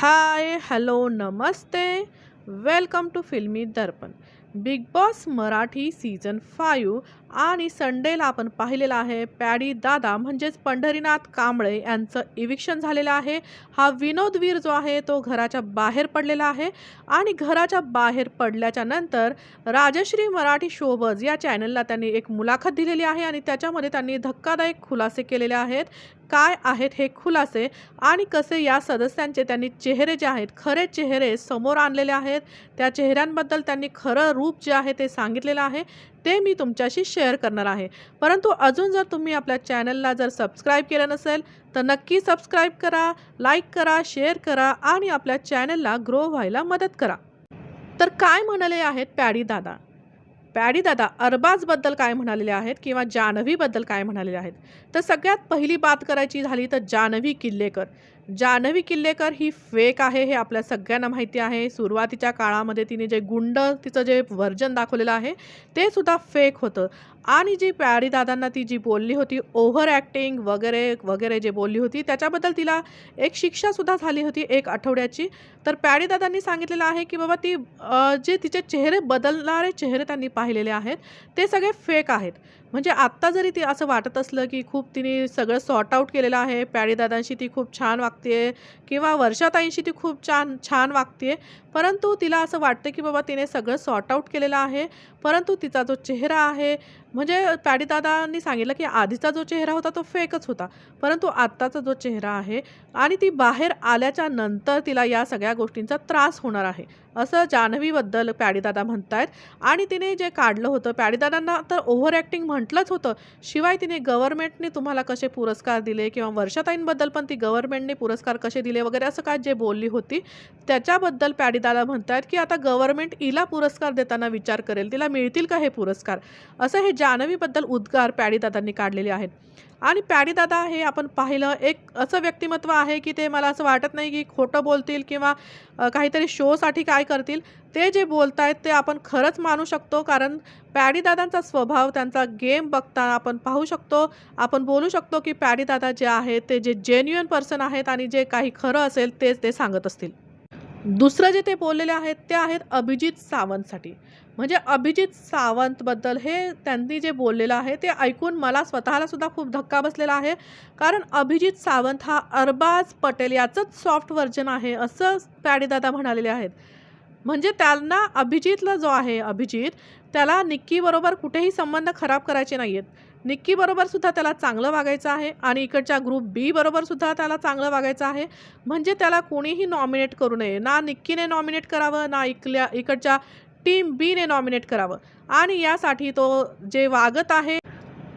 High hello Namaste. Welcome to Filmy Darpan. Bigg Boss Marathi season five आणि संडेला आपण पाहिलेला आहे पॅडी दादा म्हणजेच पंढरीनाथ कांबळे यांचं इविक्शन झालेलं आहे. हा विनोदवीर जो आहे तो घराच्या बाहेर पडलेला आहे आणि घराच्या बाहेर पडल्याच्या नंतर राजश्री मराठी शोबज या चॅनलला त्यांनी एक मुलाखत दिलेली आहे आणि त्याच्यामध्ये त्यांनी धक्कादायक खुलासे केलेले आहेत. काय आहेत हे खुलासे आणि कसे या सदस्यांचे त्यांनी चेहरे जे आहेत खरे चेहरे समोर आणलेले आहेत. त्या चेहऱ्यांबद्दल त्यांनी खरं रूप जे आहे ते सांगितलेलं आहे ते मी तुमच्याशी शेअर करणार आहे. परंतु अजून जर तुम्ही आपल्या चॅनलला जर सबस्क्राईब केलं नसेल तर नक्की सबस्क्राईब करा लाईक करा शेअर करा आणि आपल्या चॅनलला ग्रो व्हायला मदत करा. तर काय म्हणाले आहेत पॅडी दादा? पॅडी दादा अरबाजबद्दल काय म्हणालेले आहेत किंवा जान्हवीबद्दल काय म्हणालेले आहेत? तर सगळ्यात पहिली बात करायची झाली तर जान्हवी किल्लेकर. जान्हवी किल्लेकर ही फेक आहे हे आपल्या सगळ्यांना माहिती आहे. सुरुवातीच्या काळामध्ये तिने जे गुंड तिचं जे वर्जन दाखवलेलं आहे ते सुद्धा फेक होतं. आणि जी प्यारी दादांना ती जी बोलली होती ओव्हर ॲक्टिंग वगैरे वगैरे जे बोलली होती त्याच्याबद्दल तिला एक शिक्षासुद्धा झाली होती एक आठवड्याची. तर प्यारी दादांनी सांगितलेलं आहे की बाबा ती जे तिचे चेहरे बदलणारे चेहरे त्यांनी पाहिलेले आहेत ते सगळे फेक आहेत. म्हणजे आत्ता जरी ती असं वाटत असलं की खूप तिने सगळं सॉर्ट आऊट केलेलं आहे पॅडीदादांशी ती खूप छान वागते किंवा वर्षाताईंशी ती खूप छान छान वागते परंतु तिला असं वाटतं की बाबा तिने सगळं सॉर्ट आऊट केलेलं आहे परंतु तिचा जो चेहरा आहे म्हणजे पॅडीदादांनी सांगितलं की आधीचा जो चेहरा होता तो फेकच होता परंतु आत्ताचा जो चेहरा आहे आणि ती बाहेर आल्याच्यानंतर तिला या सगळ्या गोष्टींचा त्रास होणार आहे. असं जान्हवीबद्दल पॅडीदादा आहेत आणि तिने जे काढलं होतं पॅडीदादांना तर ओव्हर ॲक्टिंग म्हटलंच होतं. शिवाय तिने गव्हर्नमेंटने तुम्हाला कसे पुरस्कार दिले किंवा वर्षाताईंबद्दल पण ती गव्हर्नमेंटने पुरस्कार कसे दिले वगैरे असं काय जे बोलली होती त्याच्याबद्दल पॅडीदादा आहेत की आता गव्हर्नमेंट हिला पुरस्कार देताना विचार करेल तिला मिळतील का हे पुरस्कार? असं हे जान्हवीबद्दल उद्गार पॅडीदादांनी काढलेले आहेत. आणि पॅडीदादा हे आपण पाहिलं एक असं व्यक्तिमत्व आहे की ते मला असं वाटत नाही की खोटं बोलतील किंवा काहीतरी शोसाठी काय काय करतील? ते जे बोलत आहेत ते आपण खरंच मानू शकतो. कारण पॅडीदादांचा स्वभाव त्यांचा गेम बघताना आपण पाहू शकतो. आपण बोलू शकतो की पॅडीदादा जे आहेत ते जे जेन्युअन पर्सन आहेत आणि जे काही खरं असेल तेच ते सांगत असतील. दुसरं जे ते बोललेले आहेत ते आहेत अभिजित सावंतसाठी. म्हणजे अभिजित सावंतबद्दल हे त्यांनी जे बोललेलं आहे ते ऐकून मला स्वतःला सुद्धा खूप धक्का बसलेला आहे. कारण अभिजित सावंत हा अरबाज पटेल याचंच सॉफ्ट व्हर्जन आहे असं पॅडीदादा म्हणालेले आहेत. म्हणजे त्यांना अभिजितला जो आहे अभिजित त्याला निक्कीबरोबर कुठेही संबंध खराब करायचे नाही आहेत निक्कीबरोबर सुद्धा त्याला चांगलं वागायचं आहे आणि इकडच्या ग्रुप बी बरोबर सुद्धा त्याला चांगलं वागायचं आहे. म्हणजे त्याला कोणीही नॉमिनेट करू नये. ना निक्कीने नॉमिनेट करावं ना इकल्या इकडच्या टीम बीने नॉमिनेट करावं. आणि यासाठी तो जे वागत आहे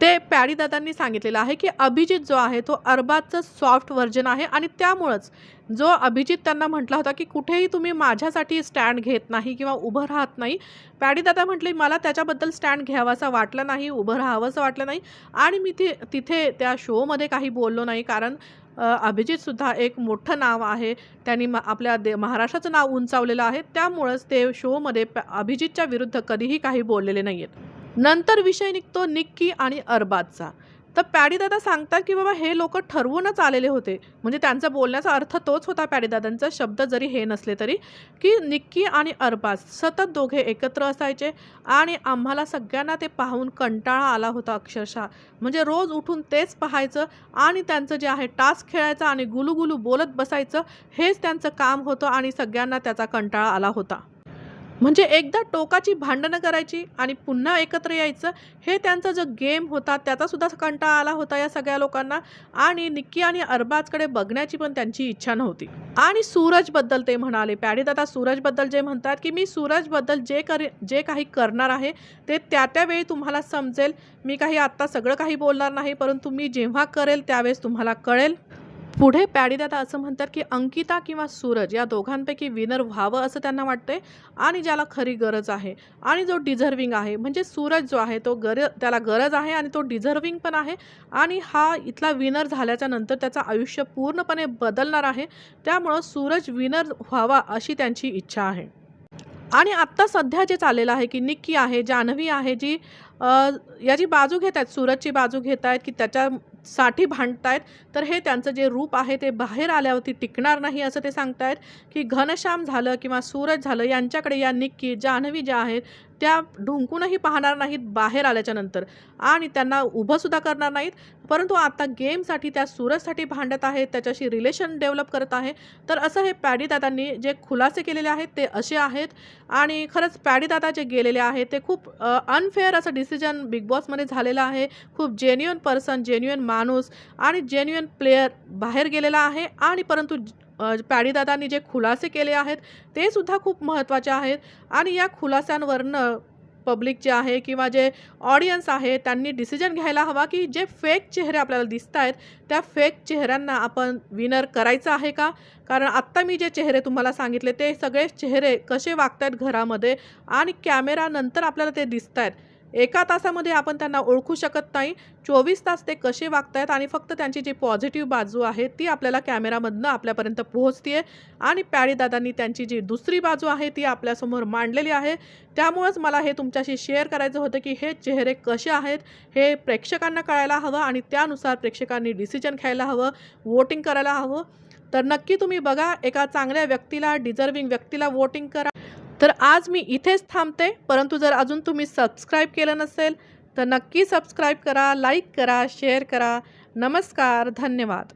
ते प्यारीदादांनी सांगितलेलं आहे की अभिजित जो आहे तो अरबाजचं सॉफ्ट व्हर्जन आहे आणि त्यामुळंच जो अभिजित त्यांना म्हटला होता की कुठेही तुम्ही माझ्यासाठी स्टँड घेत नाही किंवा उभं राहत नाही पॅडीदादा म्हटले मला त्याच्याबद्दल स्टँड घ्यावासा वाटलं नाही उभं राहावंसं वाटलं नाही आणि मी ती तिथे त्या शोमध्ये काही बोललो नाही कारण अभिजितसुद्धा एक मोठं नाव आहे. त्यांनी म आपल्या दे महाराष्ट्राचं नाव उंचावलेलं आहे. त्यामुळंच ते शोमध्ये प अभिजितच्या विरुद्ध कधीही काही बोललेले नाही आहेत नंतर विषय निघतो निक्की आणि अरबाजचा. तर पॅडीदादा सांगतात की बाबा हे लोक ठरवूनच आलेले होते. म्हणजे त्यांचा बोलण्याचा अर्थ तोच होता पॅडीदादांचा शब्द जरी हे नसले तरी की निक्की आणि अरबाज सतत दोघे एकत्र असायचे आणि आम्हाला सगळ्यांना ते पाहून कंटाळा आला होता अक्षरशः. म्हणजे रोज उठून तेच पाहायचं आणि त्यांचं जे आहे टास्क खेळायचं आणि गुलुगुलू बोलत बसायचं हेच त्यांचं काम होतं आणि सगळ्यांना त्याचा कंटाळा आला होता. म्हणजे एकदा टोकाची भांडणं करायची आणि पुन्हा एकत्र यायचं हे त्यांचा जो गेम होता त्याचा सुद्धा कंटाळा आला होता या सगळ्या लोकांना. आणि निक्की आणि अरबाजकडे बघण्याची पण त्यांची इच्छा नव्हती. आणि सूरजबद्दल ते म्हणाले पॅडीदादा सूरजबद्दल जे म्हणतात की मी सूरजबद्दल जे करे जे काही करणार आहे ते त्या त्यावेळी तुम्हाला समजेल. मी काही आत्ता सगळं काही बोलणार नाही परंतु मी जेव्हा करेल त्यावेळेस तुम्हाला कळेल. पुढे पॅडीदादा असं म्हणतात की अंकिता किंवा सूरज या दोघांपैकी विनर व्हावं असं त्यांना वाटतंय आणि ज्याला खरी गरज आहे. आणि जो डिझर्विंग आहे म्हणजे सूरज जो आहे तो गर त्याला गरज आहे आणि तो डिझर्विंग पण आहे आणि हा इथला विनर झाल्याच्यानंतर त्याचं आयुष्य पूर्णपणे बदलणार आहे. त्यामुळं सूरज विनर व्हावा अशी त्यांची इच्छा आहे. आणि आत्ता सध्या जे चाललेलं आहे की निक्की आहे जान्हवी आहे जी याची बाजू घेत आहेत सूरजची बाजू घेत आहेत की त्याच्या साठी भांडतायत तर हे त्यांचं जे रूप आहे ते बाहेर आल्यावरती टिकणार नाही असं ते सांगतायत की घनश्याम झालं किंवा सूरज झालं यांच्याकडे या निक्की जान्हवी ज्या आहेत त्या ढुंकूनही पाहणार नाहीत बाहेर आल्याच्यानंतर. आणि त्यांना उभंसुद्धा करणार नाहीत. परंतु आता गेमसाठी त्या सूरजसाठी भांडत आहेत त्याच्याशी रिलेशन डेव्हलप करत आहे. तर असं हे पॅडीदादांनी जे खुलासे केलेले आहेत ते असे आहेत. आणि खरंच पॅडीदादा जे गेलेले आहेत ते खूप अनफेअर असं डिसिजन बिग बॉसमध्ये झालेलं आहे. खूप जेन्युअन पर्सन जेन्युअन माणूस आणि जेन्युअन प्लेयर बाहेर गेलेला आहे. आणि परंतु अ, पॅडीदादांनी जे खुलासे केले आहेत ते सुद्धा खूप महत्त्वाचे आहेत. आणि या खुलास्यांवरनं पब्लिक जे आहे किंवा जे ऑडियन्स आहे त्यांनी डिसिजन घ्यायला हवा की जे फेक चेहरे आपल्याला दिसत आहेत त्या फेक चेहऱ्यांना आपण विनर करायचं आहे का? कारण आत्ता मी जे चेहरे तुम्हाला सांगितले ते सगळे चेहरे कसे वागत आहेत घरामध्ये आणि कॅमेरानंतर आपल्याला ते दिसत आहेत एका तासामध्ये आपण त्यांना ओळखू शकत नाही. चोवीस तास ते कसे वागतायत आहेत आणि फक्त त्यांची जी पॉझिटिव्ह बाजू आहे ती आपल्याला कॅमेरामधनं आपल्यापर्यंत पोहोचते आणि पॅडीदादांनी त्यांची जी दुसरी बाजू आहे ती आपल्यासमोर मांडलेली आहे. त्यामुळंच मला हे तुमच्याशी शेअर करायचं होतं की हे चेहरे कसे आहेत हे प्रेक्षकांना कळायला हवं आणि त्यानुसार प्रेक्षकांनी डिसिजन घ्यायला हवं वोटिंग करायला हवं. तर नक्की तुम्ही बघा एका चांगल्या व्यक्तीला डिझर्विंग व्यक्तीला वोटिंग करा. तर आज मी इथेच थांबते. परंतु जर अजून तुम्ही सबस्क्राईब केलं नसेल तर नक्की सबस्क्राईब करा लाईक करा शेअर करा. नमस्कार धन्यवाद.